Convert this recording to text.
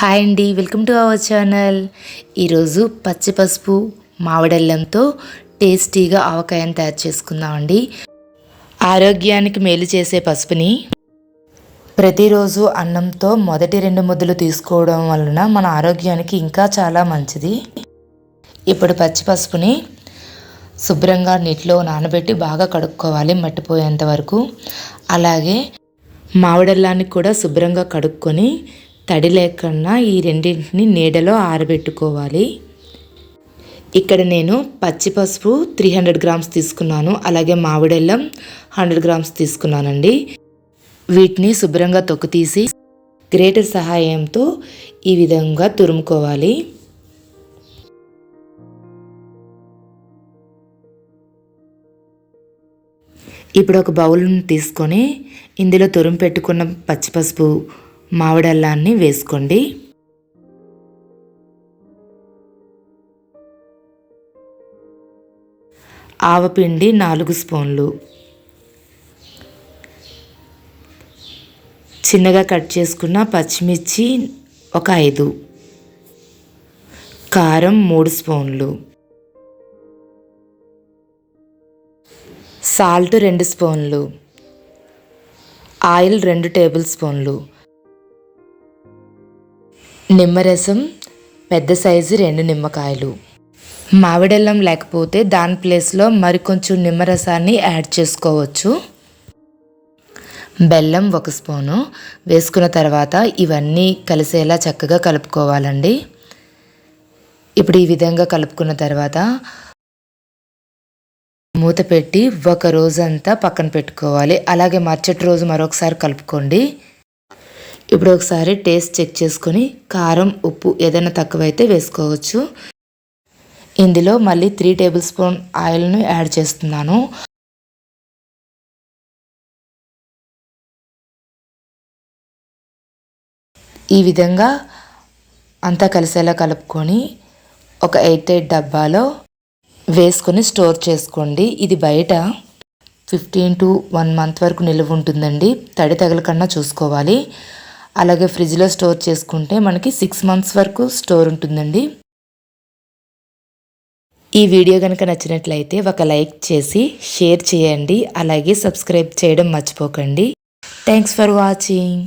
Hi అండి welcome to our channel. ఈరోజు పచ్చి పసుపు మామిడల్లంతో టేస్టీగా ఆవకాయను తయారు చేసుకుందామండి. ఆరోగ్యానికి మేలు చేసే పసుపుని ప్రతిరోజు అన్నంతో మొదటి రెండు ముద్దలు తీసుకోవడం వలన మన ఆరోగ్యానికి ఇంకా చాలా మంచిది. ఇప్పుడు పచ్చి పసుపుని శుభ్రంగా నీటిలో నానబెట్టి బాగా కడుక్కోవాలి మట్టిపోయేంత వరకు. అలాగే మామిడల్లాన్ని కూడా శుభ్రంగా కడుక్కొని తడి లేకుండా ఈ రెండింటిని నీడలో ఆరబెట్టుకోవాలి. ఇక్కడ నేను పచ్చి పసుపు త్రీ హండ్రెడ్ గ్రామ్స్ తీసుకున్నాను. అలాగే మామిడెల్లం హండ్రెడ్ గ్రామ్స్ తీసుకున్నానండి. వీటిని శుభ్రంగా తొక్కు తీసి గ్రేటర్ సహాయంతో ఈ విధంగా తురుముకోవాలి. ఇప్పుడు ఒక బౌల్ని తీసుకొని ఇందులో తురుము పెట్టుకున్న పచ్చిపసుపు మామిడల్లాన్ని వేసుకోండి. ఆవపిండి నాలుగు స్పూన్లు. చిన్నగా కట్ చేసుకున్న పచ్చిమిర్చి ఒక ఐదు. కారం మూడు స్పూన్లు. సాల్ట్ రెండు స్పూన్లు. ఆయిల్ రెండు టేబుల్ స్పూన్లు. నిమ్మరసం పెద్ద సైజు రెండు నిమ్మకాయలు. మామిడల్లం లేకపోతే దాని ప్లేస్లో మరికొంచెం నిమ్మరసాన్ని యాడ్ చేసుకోవచ్చు. బెల్లం ఒక స్పూను వేసుకున్న తర్వాత ఇవన్నీ కలిసేలా చక్కగా కలుపుకోవాలండి. ఇప్పుడు ఈ విధంగా కలుపుకున్న తర్వాత మూత పెట్టి ఒక రోజంతా పక్కన పెట్టుకోవాలి. అలాగే మరుసటి రోజు మరొకసారి కలుపుకోండి. ఇప్పుడు ఒకసారి టేస్ట్ చెక్ చేసుకొని కారం ఉప్పు ఏదైనా తక్కువైతే వేసుకోవచ్చు. ఇందులో మళ్ళీ త్రీ టేబుల్ స్పూన్ ఆయిల్ను యాడ్ చేస్తున్నాను. ఈ విధంగా అంతా కలిసేలా కలుపుకొని ఒక ఎయిట్ ఎయిట్ డబ్బాలో వేసుకొని స్టోర్ చేసుకోండి. ఇది బయట ఫిఫ్టీన్ టు వన్ మంత్ వరకు నిల్వ ఉంటుందండి. తడి తగలకన్నా చూసుకోవాలి. అలాగే ఫ్రిడ్జ్లో స్టోర్ చేసుకుంటే మనకి సిక్స్ మంత్స్ వరకు స్టోర్ ఉంటుందండి. ఈ వీడియో కనుక నచ్చినట్లయితే ఒక లైక్ చేసి షేర్ చేయండి అలాగే సబ్స్క్రైబ్ చేయడం మర్చిపోకండి. Thanks for watching